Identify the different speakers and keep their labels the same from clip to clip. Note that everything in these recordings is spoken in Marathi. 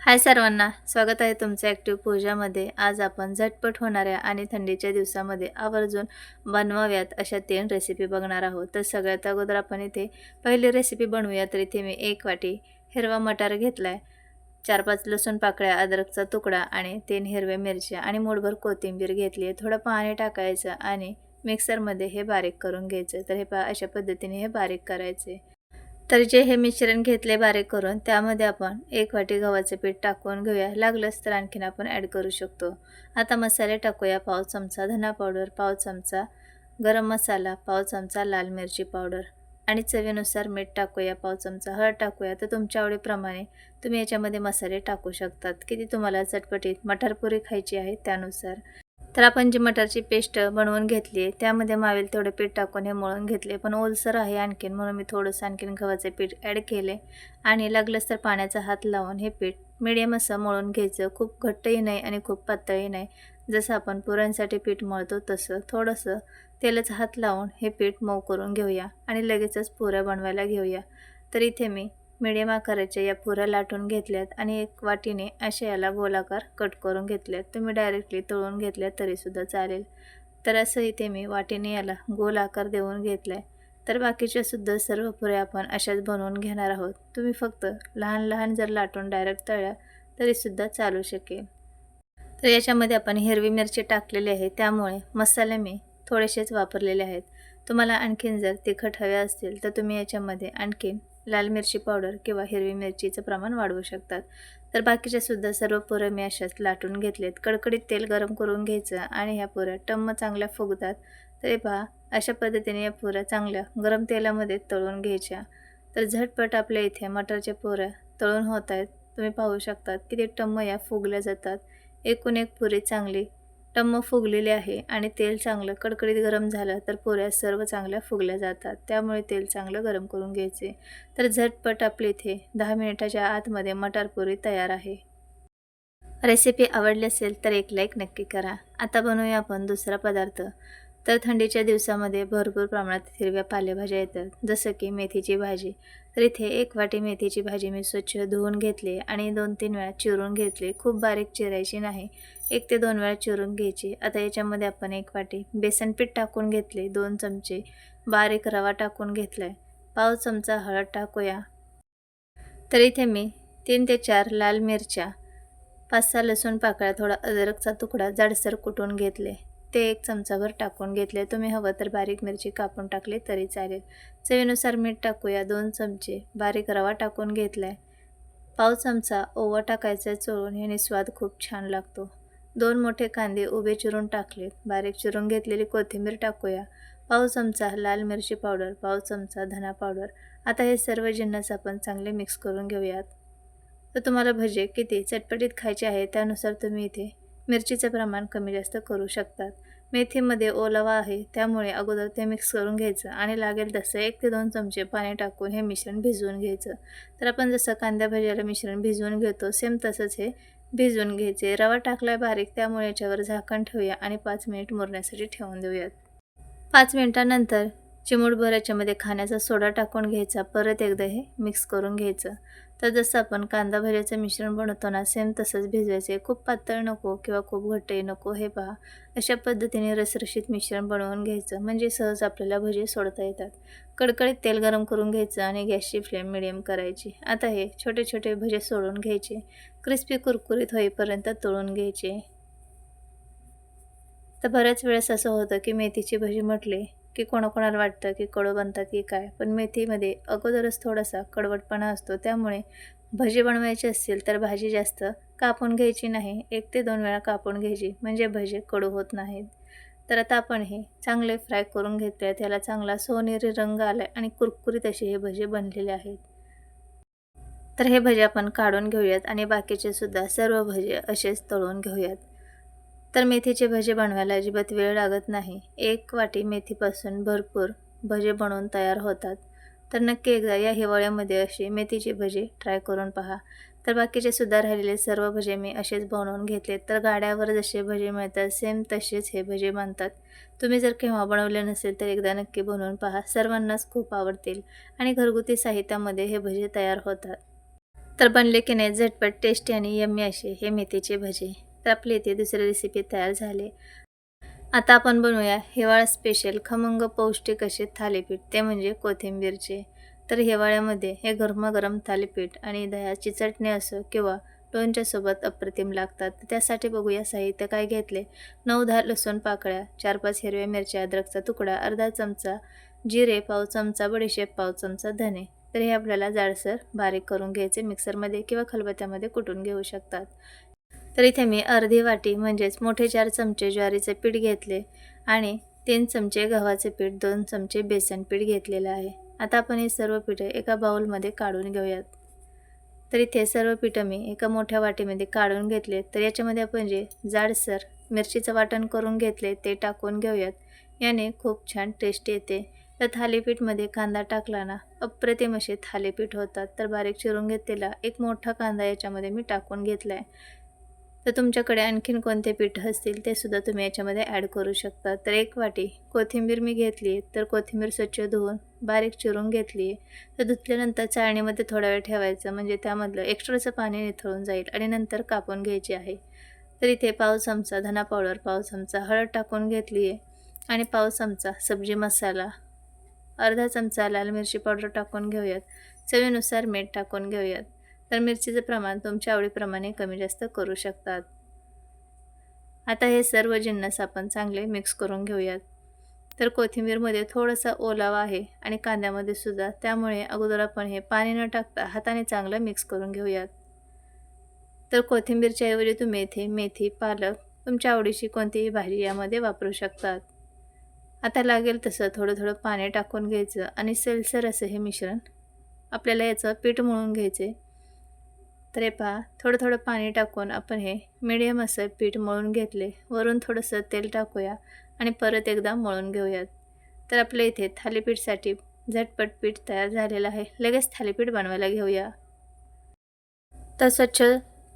Speaker 1: हाय सर्वांना स्वागत आहे तुमचं ॲक्टिव्ह पूजामध्ये आज आपण झटपट होणाऱ्या आणि थंडीच्या दिवसामध्ये आवर्जून बनवाव्यात अशा तीन रेसिपी बघणार आहोत. तर सगळ्यात अगोदर आपण इथे पहिली रेसिपी बनवूया तर इथे मी एक वाटी हिरवा मटार घेतला आहे चार पाच लसूण पाकळ्या अद्रकचा तुकडा आणि तीन हिरव्या मिरच्या आणि मूठभर कोथिंबीर घेतली आहे. थोडं पाणी टाकायचं आणि मिक्सरमध्ये हे बारीक करून घ्यायचं. तर हे पा अशा पद्धतीने हे बारीक करायचे. तर जे हे मिश्रण घेतले बारीक करून त्यामध्ये आपण एक वाटी गव्हाचे पीठ टाकून घेऊया. लागलंच तर आणखीन आपण ॲड करू शकतो. आता मसाले टाकूया पाव चमचा धना पावडर पाव चमचा गरम मसाला पाव चमचा लाल मिरची पावडर आणि चवीनुसार मीठ टाकूया. पाव चमचा हळद टाकूया. तर तुमच्या आवडीप्रमाणे तुम्ही याच्यामध्ये मसाले टाकू शकतात. किती तुम्हाला चटपटीत मटारपुरी खायची आहे त्यानुसार. तर आपण जी मटारची पेस्ट बनवून घेतली आहे त्यामध्ये मावेल तेवढे पीठ टाकून हे मळून घेतले. पण ओलसर आहे आणखीन म्हणून मी थोडंसं आणखीन गव्हाचे पीठ ॲड केले. आणि लागलंच तर पाण्याचा हात लावून हे पीठ मिडियम असं मळून घ्यायचं. खूप घट्टही नाही आणि खूप पातळही नाही. जसं आपण पुरणसाठी पीठ मळतो तसं थोडंसं तेलाचा हात लावून हे पीठ मऊ करून घेऊया. आणि लगेचच पुऱ्या बनवायला घेऊया. तर इथे मी मिडियम आकाराच्या या पुऱ्या लाटून घेतल्यात आणि एक वाटीने अशा याला गोलाकार कट करून घेतल्यात. तुम्ही डायरेक्टली तळून घेतल्यात तरीसुद्धा चालेल. तर असं इथे मी वाटीने याला गोल आकार देऊन घेतला आहे तर बाकीच्या सुद्धा सर्व पुऱ्या आपण अशाच बनवून घेणार आहोत. तुम्ही फक्त लहान लहान जर लाटून डायरेक्ट तळ्या तरीसुद्धा चालू शकेल. तर याच्यामध्ये आपण हिरवी मिरची टाकलेली आहे. त्यामुळे मसाले मी थोडेसेच वापरलेले आहेत. तुम्हाला आणखीन जर तिखट हवे असतील तर तुम्ही याच्यामध्ये आणखीन लाल मिरची पावडर किंवा हिरवी मिरचीचं प्रमाण वाढवू शकतात. तर बाकीच्या सुद्धा सर्व पुऱ्या मी अशाच लाटून घेतलेत. कडकडीत तेल गरम करून घ्यायचं आणि ह्या पुऱ्या टम्म चांगल्या फुगतात. तरी पहा अशा पद्धतीने या पुऱ्या चांगल्या गरम तेलामध्ये तळून घ्यायच्या. तर झटपट आपल्या इथे मटरच्या पुऱ्या तळून होत आहेत. तुम्ही पाहू शकतात किती टम्म या फुगल्या जातात. एकूण एक पुरी चांगली टम्म फुगलेले आहे आणि तेल चांगलं कडकडीत गरम झालं तर पोऱ्या सर्व चांगल्या फुगल्या जातात. त्यामुळे तेल चांगलं गरम करून घ्यायचे. तर झटपट आपले इथे दहा मिनिटाच्या आतमध्ये मटारपुरी तयार आहे. रेसिपी आवडली असेल तर एक लाईक नक्की करा. आता बनवूया आपण दुसरा पदार्थ. तर थंडीच्या दिवसामध्ये भरपूर प्रमाणात हिरव्या पालेभाज्या येतात जसं की मेथीची भाजी. तर इथे एक वाटी मेथीची भाजी मी स्वच्छ धुवून घेतली आणि दोन तीन वेळा चिरून घेतली. खूप बारीक चिरायची नाही. एक ते दोन वेळा चिरून घ्यायची. आता याच्यामध्ये आपण एक वाटी बेसन पीठ टाकून घेतले दोन चमचे बारीक रवा टाकून घेतला आहे पाव चमचा हळद टाकूया. तर इथे मी तीन ते चार लाल मिरच्या पाच सहा लसूण पाकळ्या थोडा अदरकचा तुकडा जाडसर कुटून घेतले. ते एक चमचाभर टाकून घेतले. तुम्ही हवं तर बारीक मिरची कापून टाकली तरी चालेल. चवीनुसार मीठ टाकूया दोन चमचे. बारीक रवा टाकून घेतला आहे पाव चमचा ओवा टाकायचा चोळून ह्याने स्वाद खूप छान लागतो. दोन मोठे कांदे उभे चिरून टाकलेत बारीक चिरून घेतलेली कोथिंबीर टाकूया. पाव चमचा लाल मिरची पावडर पाव चमचा धना पावडर. आता हे सर्व जिन्नस आपण चांगले मिक्स करून घेऊयात. तर तुम्हाला भजे किती चटपटीत खायचे आहे त्यानुसार तुम्ही इथे मिरचीचं प्रमाण कमी जास्त करू शकतात. मेथीमध्ये ओलावा आहे त्यामुळे अगोदर ते मिक्स करून घ्यायचं आणि लागेल तसं एक ते दोन चमचे पाणी टाकून हे मिश्रण भिजवून घ्यायचं. तर आपण जसं कांद्या भाज्याला मिश्रण भिजवून घेतो सेम तसंच हे भिजवून घ्यायचे. रवा टाकला बारीक त्यामुळे याच्यावर झाकण ठेवूया आणि पाच मिनिट मुरण्यासाठी ठेवून देऊयात. पाच मिनिटानंतर चिमूटभर याच्यामध्ये खाण्याचा सोडा टाकून घ्यायचा. परत एकदा हे मिक्स करून घ्यायचं. तर जसं आपण कांदा भज्याचं मिश्रण बनवतो ना सेम तसंच भिजवायचे. खूप पातळ नको किंवा खूप घट्टही नको हे पहा. अशा पद्धतीने रसरशीत मिश्रण बनवून घ्यायचं. म्हणजे सहज आपल्याला भजे सोडता येतात. कडकडीत तेल गरम करून घ्यायचं आणि गॅसची फ्लेम मिडियम करायची. आता हे छोटे छोटे भजे सोडून घ्यायचे. क्रिस्पी कुरकुरीत होईपर्यंत तळून घ्यायचे. तर बऱ्याच वेळेस असं होतं की मेथीची भजी म्हटले की कोणाकोणाला वाटतं की कडू बनतात की काय. पण मेथीमध्ये अगोदरच थोडासा कडवटपणा असतो. त्यामुळे भजी बनवायची असतील तर भाजी जास्त कापून घ्यायची नाही. एक ते दोन वेळा कापून घ्यायची. म्हणजे भजे कडू होत नाहीत. तर आता आपण हे चांगले फ्राय करून घेतले. त्याला चांगला सोनेरी रंग आला आहे आणि कुरकुरीत असे हे भजे बनलेले आहेत. तर हे भजे आपण काढून घेऊयात आणि बाकीचे सुद्धा सर्व भजे असेच तळून घेऊयात. तर मेथीचे भजे बनवायला अजिबात वेळ लागत नाही. एक वाटी मेथीपासून भरपूर भजे बनवून तयार होतात. तर नक्की एकदा या हिवाळ्यामध्ये असे मेथीचे भजे ट्राय करून पहा. तर बाकीचे सुद्धा राहिलेले सर्व भजे मी असेच बनवून घेतले. तर गाड्यावर जसे भजे मिळतात सेम तसेच हे भजे बनतात. तुम्ही जर केव्हा बनवले नसेल तर एकदा नक्की बनवून पहा. सर्वांनाच खूप आवडतील आणि घरगुती साहित्यामध्ये हे भजे तयार होतात. तर बनले की नाही झटपट टेस्टी आणि यम्मी असे हे मेथीचे भजे. तर आपली इथे दुसरी रेसिपी तयार झाली. आता आपण बनवूया हिवाळा स्पेशल खमंग पौष्टिक असे थालीपीठ ते म्हणजे कोथिंबीरचे. तर हिवाळ्यामध्ये हे गरमागरम थालीपीठ आणि दह्याची चटणी असो किंवा लोणच्या सोबत अप्रतिम लागतात. त्यासाठी बघूया साहित्य काय घेतले. नऊ दहा लसूण पाकळ्या चार पाच हिरव्या मिरच्या अद्रकचा तुकडा अर्धा चमचा जिरे पाव चमचा बडीशेप पाव चमचा धने. तर हे आपल्याला जाडसर बारीक करून घ्यायचे मिक्सरमध्ये किंवा खलबत्त्यामध्ये कुटून घेऊ शकतात. तर इथे मी अर्धी वाटी म्हणजेच मोठे चार चमचे ज्वारीचे पीठ घेतले आणि तीन चमचे गव्हाचे पीठ दोन चमचे बेसन पीठ घेतलेलं आहे. आता आपण हे सर्व पिठं एका बाउलमध्ये काढून घेऊयात. तर इथे सर्व पिठं मी एका मोठ्या वाटीमध्ये काढून घेतले. तर याच्यामध्ये आपण जे जाडसर मिरचीचं वाटण करून घेतले ते टाकून घेऊयात. याने खूप छान टेस्ट येते. तर थालीपीठमध्ये कांदा टाकला ना अप्रतिम असे थालीपीठ होतात. तर बारीक चिरून घेतलेला एक मोठा कांदा याच्यामध्ये मी टाकून घेतला आहे तर तुमच्याकडे आणखीन कोणते पीठ असतील ते सुद्धा तुम्ही याच्यामध्ये ॲड करू शकता. तर एक वाटी कोथिंबीर मी घेतली तर कोथिंबीर स्वच्छ धुवून बारीक चिरून घेतली तर धुतल्यानंतर चाळणीमध्ये थोडा वेळ ठेवायचं. म्हणजे त्यामधलं एक्स्ट्राचं पाणी निथळून जाईल आणि नंतर कापून घ्यायची आहे. तर इथे पाव चमचा धना पावडर पाव चमचा हळद टाकून घेतली आहे आणि पाव चमचा सब्जी मसाला अर्धा चमचा लाल मिरची पावडर टाकून घेऊयात. चवीनुसार मीठ टाकून घेऊयात. तर मिरचीचं प्रमाण तुमच्या आवडीप्रमाणे कमी जास्त करू शकतात. आता हे सर्व जिन्नस आपण चांगले मिक्स करून घेऊयात. तर कोथिंबीरमध्ये थोडासा ओलावा आहे आणि कांद्यामध्ये सुद्धा. त्यामुळे अगोदर आपण हे पाणी न टाकता हाताने चांगलं मिक्स करून घेऊयात. तर कोथिंबीरच्या ऐवजी तुम्ही मेथी मेथी पालक तुमच्या आवडीची कोणतीही भाजी यामध्ये वापरू शकतात. आता लागेल तसं थोडं थोडं पाणी टाकून घ्यायचं आणि सेलसर असं हे मिश्रण आपल्याला याचं पीठ मळून घ्यायचे. तर हे पहा थोडं थोडं पाणी टाकून आपण हे मिडियम असं पीठ मळून घेतले. वरून थोडंसं तेल टाकूया आणि परत एकदा मळून घेऊयात. तर आपल्या इथे थालीपीठसाठी झटपट पीठ तयार झालेलं आहे. लगेच थालीपीठ बनवायला घेऊया. तर स्वच्छ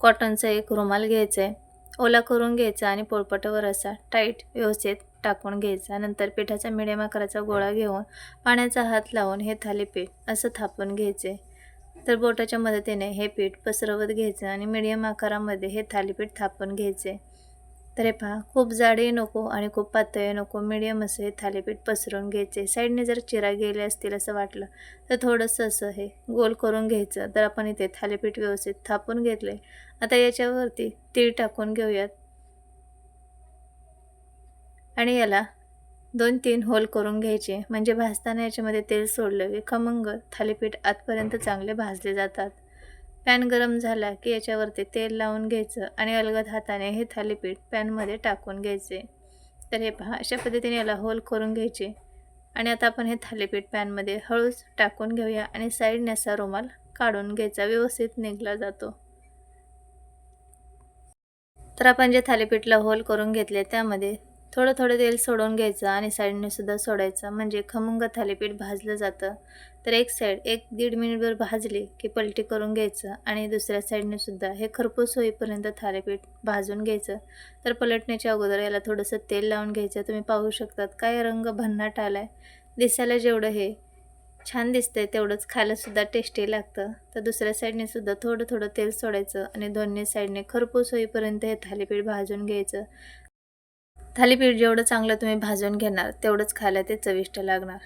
Speaker 1: कॉटनचा एक रुमाल घ्यायचा आहे. ओला करून घ्यायचा आणि पोळपटावर असा टाईट व्यवस्थित टाकून घ्यायचा. नंतर पिठाचा मिडियम आकाराचा गोळा घेऊन पाण्याचा हात लावून हे थालीपीठ असं थापून घ्यायचे. तर बोटाच्या मदतीने हे पीठ पसरवत घ्यायचं आणि मिडियम आकारामध्ये हे थालीपीठ थापून घ्यायचे. तर हे पहा खूप जाडही नको आणि खूप पातळी नको मिडियम असं हे थालीपीठ पसरवून घ्यायचे. साईडने जर चिरा गेले असतील असं वाटलं तर थोडंसं असं हे गोल करून घ्यायचं. तर आपण इथे थालीपीठ व्यवस्थित थापून घेतले आता याच्यावरती तीळ टाकून घेऊयात. आणि याला दोन तीन होल करून घ्यायचे. म्हणजे भाजताना याच्यामध्ये तेल सोडलं की खमंग थालीपीठ आतपर्यंत चांगले भाजले जातात. पॅन गरम झाला की याच्यावरती तेल लावून घ्यायचं आणि अलगद हाताने हे थालीपीठ पॅनमध्ये टाकून घ्यायचे. तर हे पहा अशा पद्धतीने याला होल करून घ्यायचे. आणि आता आपण हे थालीपीठ पॅनमध्ये हळूच टाकून घेऊया आणि साईडने असा रुमाल काढून घ्यायचा. व्यवस्थित निघला जातो. तर आपण जे थालीपीठला होल करून घेतले त्यामध्ये थोडं थोडं तेल सोडून घ्यायचं आणि साईडने सुद्धा सोडायचं. म्हणजे खमंग थालीपीठ भाजलं जातं. तर एक साईड एक दीड मिनिटभर भाजली की पलटी करून घ्यायचं आणि दुसऱ्या साईडने सुद्धा हे खरपूस होईपर्यंत थालीपीठ भाजून घ्यायचं. तर पलटण्याच्या अगोदर याला थोडंसं तेल लावून घ्यायचं. तुम्ही पाहू शकतात काय रंग भन्नाट आला आहे दिसायला जेवढं हे छान दिसतंय तेवढंच खायलासुद्धा टेस्टी लागतं. तर दुसऱ्या साईडने सुद्धा थोडं थोडं तेल सोडायचं आणि दोन्ही साईडने खरपूस होईपर्यंत हे थालीपीठ भाजून घ्यायचं. थालीपीठ जेवढं चांगलं तुम्ही भाजून घेणार तेवढंच खायला ते चविष्ट लागणार.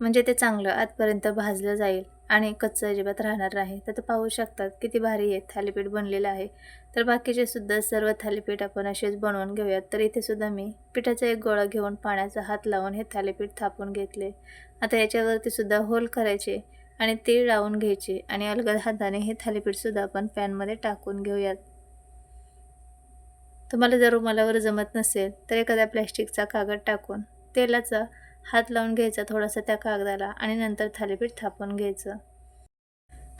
Speaker 1: म्हणजे ते चांगलं आतपर्यंत भाजलं जाईल आणि कच्चं अजिबात राहणार नाही. तर ते पाहू शकतात किती भारी आहे थालीपीठ बनलेलं आहे. तर बाकीचे सुद्धा सर्व थालीपीठ आपण असेच बनवून घेऊयात. तर इथे सुद्धा मी पिठाचा एक गोळा घेऊन पाण्याचा हात लावून हे थालीपीठ थापून घेतले. आता याच्यावरती सुद्धा होल करायचे आणि तीळ लावून घ्यायचे आणि अलगद हाताने हे थालीपीठसुद्धा आपण पॅनमध्ये टाकून घेऊयात. तुम्हाला जर रुमालावर जमत नसेल तर एखाद्या प्लॅस्टिकचा कागद टाकून तेलाचा हात लावून घ्यायचा थोडासा त्या कागदाला आणि नंतर थालीपीठ थापून घ्यायचं.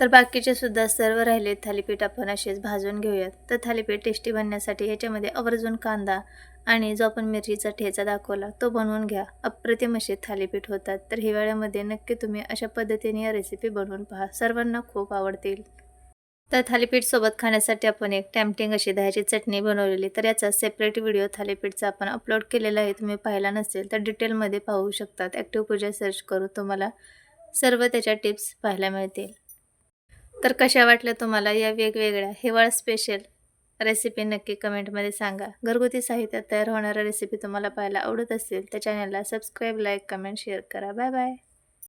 Speaker 1: तर बाकीचे सुद्धा सर्व राहिले. थालीपीठ आपण असेच भाजून घेऊयात. तर थालीपीठ टेस्टी बनण्यासाठी ह्याच्यामध्ये आवर्जून कांदा आणि जो आपण मिरचीचा ठेचा दाखवला तो बनवून घ्या. अप्रतिम असे थालीपीठ होतात. तर हिवाळ्यामध्ये नक्की तुम्ही अशा पद्धतीने या रेसिपी बनवून पहा. सर्वांना खूप आवडतील. तर थालीपीठसोबत खाण्यासाठी आपण एक टॅम्पटिंग अशी दह्याची चटणी बनवलेली. तर याचा सेपरेट व्हिडिओ थालीपीठचा आपण अपलोड केलेला आहे. तुम्ही पाहिला नसेल तर डिटेलमध्ये पाहू शकतात. ॲक्टिव्ह पूजा सर्च करू तुम्हाला सर्व त्याच्या टिप्स पाहायला मिळतील. तर कशा वाटल्या तुम्हाला या वेगवेगळ्या हिवाळा स्पेशल रेसिपी नक्की कमेंटमध्ये सांगा. घरगुती साहित्यात तयार होणाऱ्या रेसिपी तुम्हाला पाहायला आवडत असेल तर चॅनलला सबस्क्राईब लाईक कमेंट शेअर करा. Bye bye